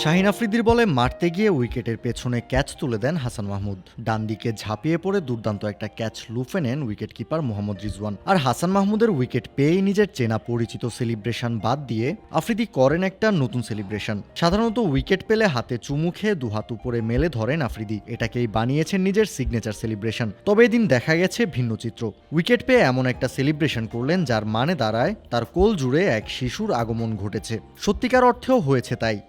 শাহিন আফ্রিদির বলে মারতে গিয়ে উইকেটের পেছনে ক্যাচ তুলে দেন হাসান মাহমুদ। ডান দিকে ঝাঁপিয়ে পড়ে দুর্দান্ত একটা ক্যাচ লুফে নেন উইকেট কিপার মোহাম্মদ রিজওয়ান। আর হাসান মাহমুদের উইকেট পেয়েই নিজের চেনা পরিচিত সেলিব্রেশন বাদ দিয়ে আফ্রিদি করেন একটা নতুন সেলিব্রেশন। সাধারণত উইকেট পেলে হাতে চুমু খেয়ে দুহাত উপরে মেলে ধরেন আফ্রিদি। এটাকেই বানিয়েছেন নিজের সিগনেচার সেলিব্রেশন। তবে এদিন দেখা গেছে ভিন্ন চিত্র। উইকেট পেয়ে এমন একটা সেলিব্রেশন করলেন যার মানে দাঁড়ায় তার কোল জুড়ে এক শিশুর আগমন ঘটেছে। সত্যিকার অর্থেও হয়েছে তাই।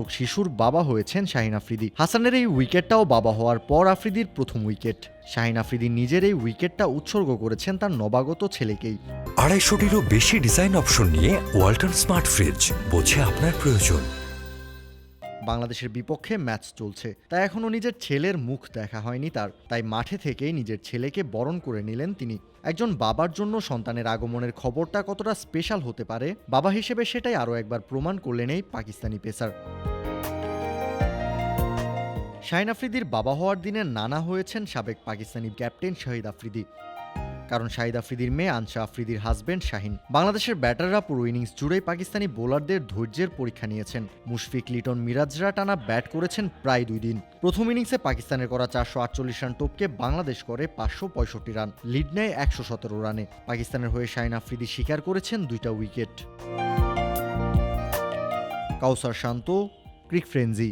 নবজাতক শিশুর বাবা হয়েছেন শাহিন আফ্রিদি। হাসানের এই উইকেটটাও বাবা হওয়ার পর আফ্রিদির প্রথম উইকেট। শাহিন আফ্রিদি নিজের এই উইকেটটা উৎসর্গ করেছেন তার নবাগত ছেলেকেই। আড়াইশোটিরও বেশি ডিজাইন অপশন নিয়ে ওয়ালটন স্মার্ট ফ্রিজ বোঝে আপনার প্রয়োজন। বাংলাদেশের বিপক্ষে ম্যাচ চলছে তাই এখনও নিজের ছেলের মুখ দেখা হয়নি তার। তাই মাঠে থেকেই নিজের ছেলেকে বরণ করে নিলেন তিনি। একজন বাবার জন্য সন্তানের আগমনের খবরটা কতটা স্পেশাল হতে পারে বাবা হিসেবে সেটাই আরও একবার প্রমাণ করলেন এই পাকিস্তানি পেসার। শাহিন আফ্রিদির বাবা হওয়ার দিনে নানা হয়েছেন সাবেক পাকিস্তানি ক্যাপ্টেন শাহিদ আফ্রিদি। কারণ শাহিদ আফ্রিদির মেয়ে আনসা আফ্রিদির হাজবেন্ড শাহিন। বাংলাদেশের ব্যাটাররা পুরো ইনিংস জুড়েই পাকিস্তানি বোলারদের ধৈর্যের পরীক্ষা নিয়েছেন। মুশফিক, লিটন মিরাজরা টানা ব্যাট করেছেন প্রায় দুই দিন। প্রথম ইনিংসে পাকিস্তানের করা চারশো আটচল্লিশ রান টপকে বাংলাদেশ করে পাঁচশো পঁয়ষট্টি রান, লিড নেয় একশো সতেরো রানে। পাকিস্তানের হয়ে শাহিন আফ্রিদি স্বীকার করেছেন দুইটা উইকেট। কাউসার শান্ত, ক্রিক ফ্রেঞ্জি